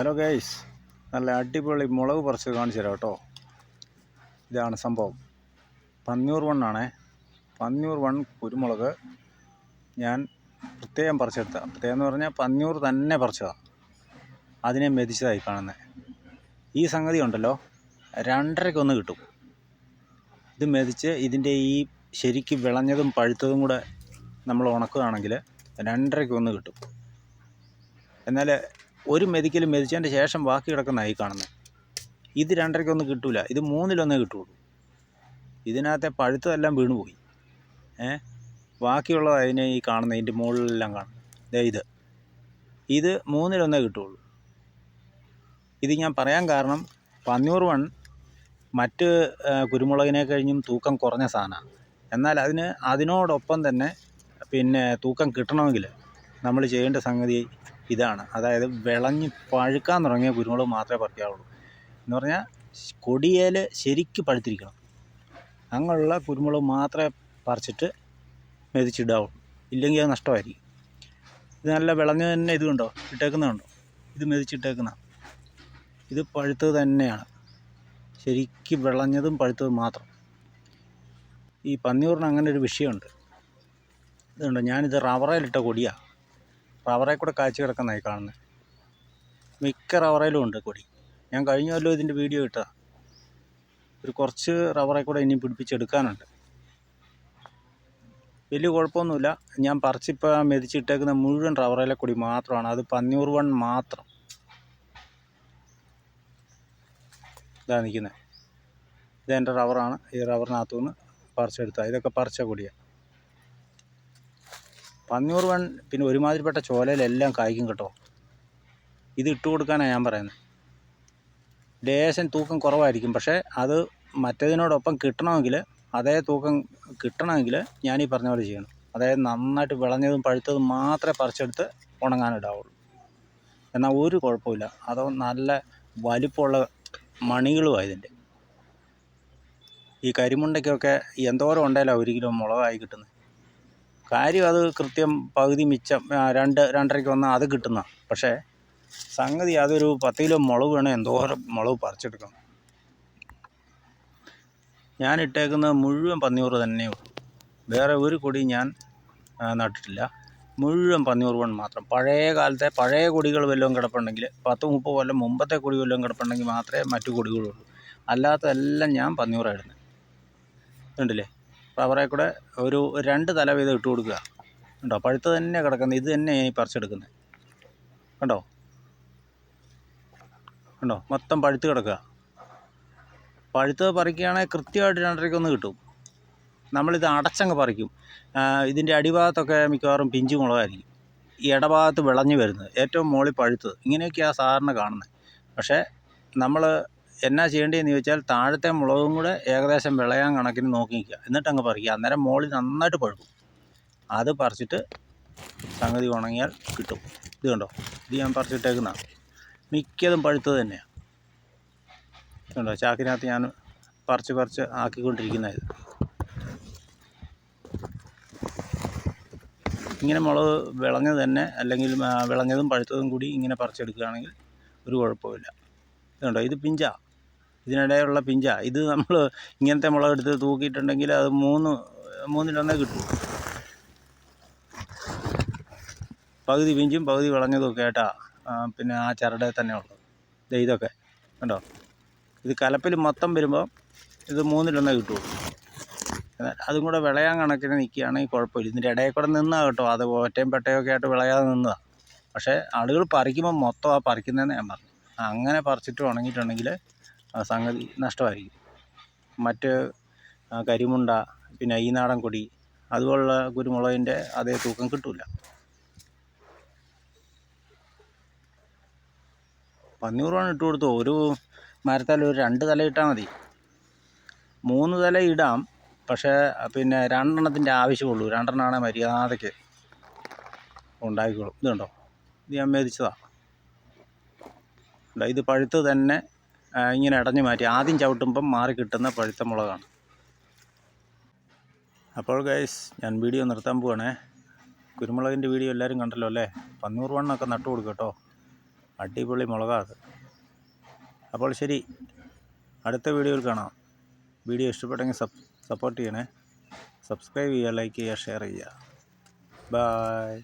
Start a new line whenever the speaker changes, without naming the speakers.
Hello guys നല്ല അടിപൊളി മുളക് പറിച്ച് കാണിച്ചു തരാം കേട്ടോ. ഇതാണ് സംഭവം. പന്നിയൂർ വണ്ണാണേ പന്നിയൂർ വൺ കുരുമുളക് ഞാൻ പ്രത്യേകം പറിച്ചെടുത്ത പ്രത്യേകം എന്ന് പറഞ്ഞാൽ പന്നിയൂർ തന്നെ പറിച്ചതാണ് അതിനെ മെതിച്ചതായി കാണുന്നത് ഈ സംഗതി ഉണ്ടല്ലോ രണ്ടരയ്ക്കൊന്ന് കിട്ടും. ഇത് മെതിച്ച് ഇതിന്റെ ഈ ശരിക്ക് വിളഞ്ഞതും പഴുത്തതും കൂടെ നമ്മൾ ഉണക്കുകയാണെങ്കിൽ രണ്ടരയ്ക്കൊന്ന് കിട്ടും. എന്നാൽ ഒരു മെതിക്കൽ മെതിച്ചതിന്റെ ശേഷം ബാക്കി കിടക്കുന്ന കിടക്കുന്നതായി കാണുന്നത് ഇത് രണ്ടരയ്ക്കൊന്നും കിട്ടൂല. ഇത് മൂന്നിലൊന്നേ കിട്ടുള്ളൂ. ഇതിനകത്തെ പഴുത്തതെല്ലാം വീണുപോയി. ഏ? ബാക്കിയുള്ളത് അതിനെ ഈ കാണുന്ന ഇതിന്റെ മുകളിലെല്ലാം കാണുന്നത് ഇത്. ഇത് മൂന്നിലൊന്നേ കിട്ടുള്ളൂ. ഇത് ഞാൻ പറയാൻ കാരണം പന്നിയൂർ വൺ മറ്റ് കുരുമുളകിനെ കഴിഞ്ഞും തൂക്കം കുറഞ്ഞ സാധനമാണ് എന്നാൽ അതിന് അതിനോടൊപ്പം തന്നെ പിന്നെ തൂക്കം കിട്ടണമെങ്കിൽ നമ്മൾ ചെയ്യേണ്ട സംഗതി ഇതാണ്. അതായത് വിളഞ്ഞ് പഴുക്കാൻ തുടങ്ങിയ കുരുമുളക് മാത്രമേ പറിക്കാവുള്ളൂ. എന്ന് പറഞ്ഞാൽ കൊടിയേൽ ശരിക്ക് പഴുത്തിരിക്കണം. അങ്ങനെയുള്ള കുരുമുളക് മാത്രമേ പറിച്ചിട്ട് മെതിച്ചിടാവുള്ളൂ. ഇല്ലെങ്കിൽ അത് നഷ്ടമായിരിക്കും. ഇത് നല്ല വിളഞ്ഞ് തന്നെ ഇത് കണ്ടോ? ഇട്ടേക്കുന്നതുണ്ടോ ഇത് മെതിച്ചിട്ടേക്കുന്ന ഇത് പഴുത്തത് തന്നെയാണ്. ശരിക്ക് വിളഞ്ഞതും പഴുത്തതും മാത്രം. ഈ പന്നിയൂറിന് അങ്ങനെ ഒരു വിഷയമുണ്ട്. ഇതുണ്ട്? ഞാനിത് റവറയിലിട്ട കൊടിയാണ് റവറയിൽ കൂടെ കാച്ചു കിടക്കുന്നതായി കാണുന്നത് മിക്ക റവറയിലും ഉണ്ട് കൊടി. ഞാൻ കഴിഞ്ഞ കൊല്ലം ഇതിന്റെ വീഡിയോ ഇട്ടതാണ് ഒരു കുറച്ച് റവറയിൽ കൂടെ ഇനി പിടിപ്പിച്ചെടുക്കാനുണ്ട്. വലിയ കുഴപ്പമൊന്നുമില്ല. ഞാൻ പറിച്ചിപ്പോൾ മെതിച്ചിട്ടേക്കുന്ന മുഴുവൻ റവറയിലെ കൂടി മാത്രമാണ്. അത് പന്നിയൂർ വൺ മാത്രം. ഇതാ നിൽക്കുന്നത് ഇതെന്റെ റവറാണ്. ഈ റവറിനകത്തു നിന്ന് ഇതൊക്കെ പറിച്ച കൊടിയാണ് പന്നിയൂർ വൺ പിന്നെ ഒരുമാതിരിപ്പെട്ട ചോലയിലെല്ലാം കായ്ക്കും കേട്ടോ. ഇത് ഇട്ട് കൊടുക്കാനാണ് ഞാൻ പറയുന്നത് ലേശം തൂക്കം കുറവായിരിക്കും. പക്ഷേ അത് മറ്റേതിനോടൊപ്പം കിട്ടണമെങ്കിൽ അതേ തൂക്കം കിട്ടണമെങ്കിൽ ഞാൻ ഈ പറഞ്ഞ പോലെ ചെയ്യണം. അതായത് നന്നായിട്ട് വിളഞ്ഞതും പഴുത്തതും മാത്രമേ പറിച്ചെടുത്ത് ഉണങ്ങാനിടാവുള്ളൂ എന്നാൽ ഒരു കുഴപ്പമില്ല. അതോ നല്ല വലിപ്പമുള്ള മണികളും ഇതിന്റെ. ഈ കരിമുണ്ടയ്ക്കൊക്കെ എന്തോരം ഉണ്ടല്ലോ ഒരു കിലോ മുളകായി കിട്ടുന്നത്? കാര്യം അത് കൃത്യം പകുതി മിച്ചം രണ്ട് രണ്ടരയ്ക്ക് വന്നാൽ അത് കിട്ടുന്ന. പക്ഷേ സംഗതി അതൊരു പത്ത് കിലോ മുളക് വേണം എന്തോരം മുളക് പറിച്ചെടുക്കണം. ഞാൻ ഇട്ടേക്കുന്നത് മുഴുവൻ പന്നിയൂറ് തന്നെ വേറെ ഒരു കൊടി ഞാൻ നട്ടിട്ടില്ല. മുഴുവൻ പന്നിയൂർ വൺ മാത്രം. പഴയ കാലത്തെ പഴയ കൊടികൾ വല്ലതും കിടപ്പുണ്ടെങ്കിൽ പത്ത് മുപ്പത് കൊല്ലം മുമ്പത്തെ കൊടി വല്ലതും കിടപ്പുണ്ടെങ്കിൽ മാത്രമേ മറ്റു കൊടികളുള്ളൂ. അല്ലാത്തതെല്ലാം ഞാൻ പന്നിയൂറാണ് കണ്ടില്ലേ? റബ്ബറെ കൂടെ ഒരു രണ്ട് തല വീതം ഇട്ട് കൊടുക്കുക. കണ്ടോ? പഴുത്ത് തന്നെ കിടക്കുന്നത് ഇത് തന്നെ ഈ പറിച്ചെടുക്കുന്നത് കണ്ടോ? കണ്ടോ? മൊത്തം പഴുത്ത് കിടക്കുക. പഴുത്തത് പറിക്കുകയാണെങ്കിൽ കൃത്യമായിട്ട് രണ്ടരയ്ക്കൊന്ന് കിട്ടും. നമ്മളിത് അടച്ചങ്ങ് പറിക്കും. ഇതിന്റെ അടിഭാഗത്തൊക്കെ മിക്കവാറും പിഞ്ചു മുളകായിരിക്കും. ഈ ഇടഭാഗത്ത് വിളഞ്ഞു വരുന്നത്. ഏറ്റവും മുകളിൽ പഴുത്തത്. ഇങ്ങനെയൊക്കെയാണ് സാധാരണ കാണുന്നത് പക്ഷേ നമ്മൾ എന്നാ ചെയ്യേണ്ടതെന്ന് ചോദിച്ചാൽ താഴത്തെ മുളകും കൂടെ ഏകദേശം വിളയാൻ കണക്കിന് നോക്കി നിൽക്കുക. എന്നിട്ട് അങ്ങ് പറിക്കുക. അന്നേരം മുകളിൽ നന്നായിട്ട് പഴുക്കും. അത് പറിച്ചിട്ട് സംഗതി ഉണങ്ങിയാൽ കിട്ടും. ഇത് കണ്ടോ? ഇത് ഞാൻ പറിച്ചിട്ടേക്കുന്നതാണ് മിക്കതും പഴുത്തത് തന്നെയാണ് കണ്ടോ? ചാക്കിനകത്ത് ഞാൻ പറിച്ച് പറിച്ച് ആക്കിക്കൊണ്ടിരിക്കുന്ന ഇത്. ഇങ്ങനെ മുളക് വിളഞ്ഞത് തന്നെ അല്ലെങ്കിൽ വിളഞ്ഞതും പഴുത്തതും കൂടി ഇങ്ങനെ പറിച്ചെടുക്കുകയാണെങ്കിൽ ഒരു കുഴപ്പമില്ല ഇതുണ്ടോ ഇത് പിഞ്ചാ. ഇതിനിടയിലുള്ള പിഞ്ച. ഇത് നമ്മൾ ഇങ്ങനത്തെ മുളക് എടുത്ത് തൂക്കിയിട്ടുണ്ടെങ്കിൽ അത് മൂന്ന് മൂന്നിലൊന്നേ കിട്ടും. പകുതി പിഞ്ചും പകുതി വിളഞ്ഞതും ഒക്കെ ആയിട്ടാ പിന്നെ ആ ചരടെ തന്നെ ഉള്ളത്. ഇതൊക്കെ കണ്ടോ? ഇത് കലപ്പിൽ മൊത്തം വരുമ്പോൾ ഇത് മൂന്നിലൊന്നേ കിട്ടുള്ളൂ എന്നാൽ അതും കൂടെ വിളയാൻ കണക്കിന് നിൽക്കുകയാണെങ്കിൽ കുഴപ്പമില്ല. ഇതിന്റെ ഇടയിൽ കൂടെ നിന്നാ കേട്ടോ. അത് ഒറ്റയും പെട്ടയൊക്കെ ആയിട്ട് വിളയാതെ നിന്നതാണ് പക്ഷേ ആളുകൾ പറിക്കുമ്പോൾ മൊത്തം ആ പറിക്കുന്നതെന്ന് ഞാൻ പറഞ്ഞു അങ്ങനെ പറിച്ചിട്ട് ഉണങ്ങിയിട്ടുണ്ടെങ്കിൽ സംഗതി നഷ്ടമായിരിക്കും മറ്റ് കരിമുണ്ട പിന്നെ ഈനാടൻ നാടൻ കൊടി അതുപോലുള്ള കുരുമുളകിന്റെ അതേ തൂക്കം കിട്ടില്ല പന്നിയൂറാണ് ഇട്ട് കൊടുത്തു ഒരു മരത്തിൽ ഒരു രണ്ട് തല ഇട്ടാൽ മതി. മൂന്ന് തല ഇടാം പക്ഷേ പിന്നെ രണ്ടെണ്ണത്തിന്റെ ആവശ്യമുള്ളൂ. രണ്ടെണ്ണമാണ് മര്യാദയ്ക്ക് ഉണ്ടാക്കിക്കോളും ഇതുണ്ടോ? ഇത് ഞാൻ മേടിച്ചതാണ് ഇത് പഴുത്ത് തന്നെ ഇങ്ങനെ അടഞ്ഞു മാറ്റി. ആദ്യം ചവിട്ടുമ്പം മാറി കിട്ടുന്ന പഴുത്ത മുളകാണ്. അപ്പോൾ ഗൈസ് ഞാൻ വീഡിയോ നിർത്താൻ പോവാണേ. കുരുമുളകിന്റെ വീഡിയോ എല്ലാവരും കണ്ടല്ലോ അല്ലേ? പന്നൂറ് വണ്ണൊക്കെ നട്ടു കൊടുക്കും കേട്ടോ അടിപൊളി മുളകാണ് അത്. അപ്പോൾ ശരി അടുത്ത വീഡിയോയിൽ കാണാം. വീഡിയോ ഇഷ്ടപ്പെട്ടെങ്കിൽ സപ്പോർട്ട് ചെയ്യണേ. സബ്സ്ക്രൈബ് ചെയ്യുക ലൈക്ക് ചെയ്യുക ഷെയർ ചെയ്യുക. ബായ്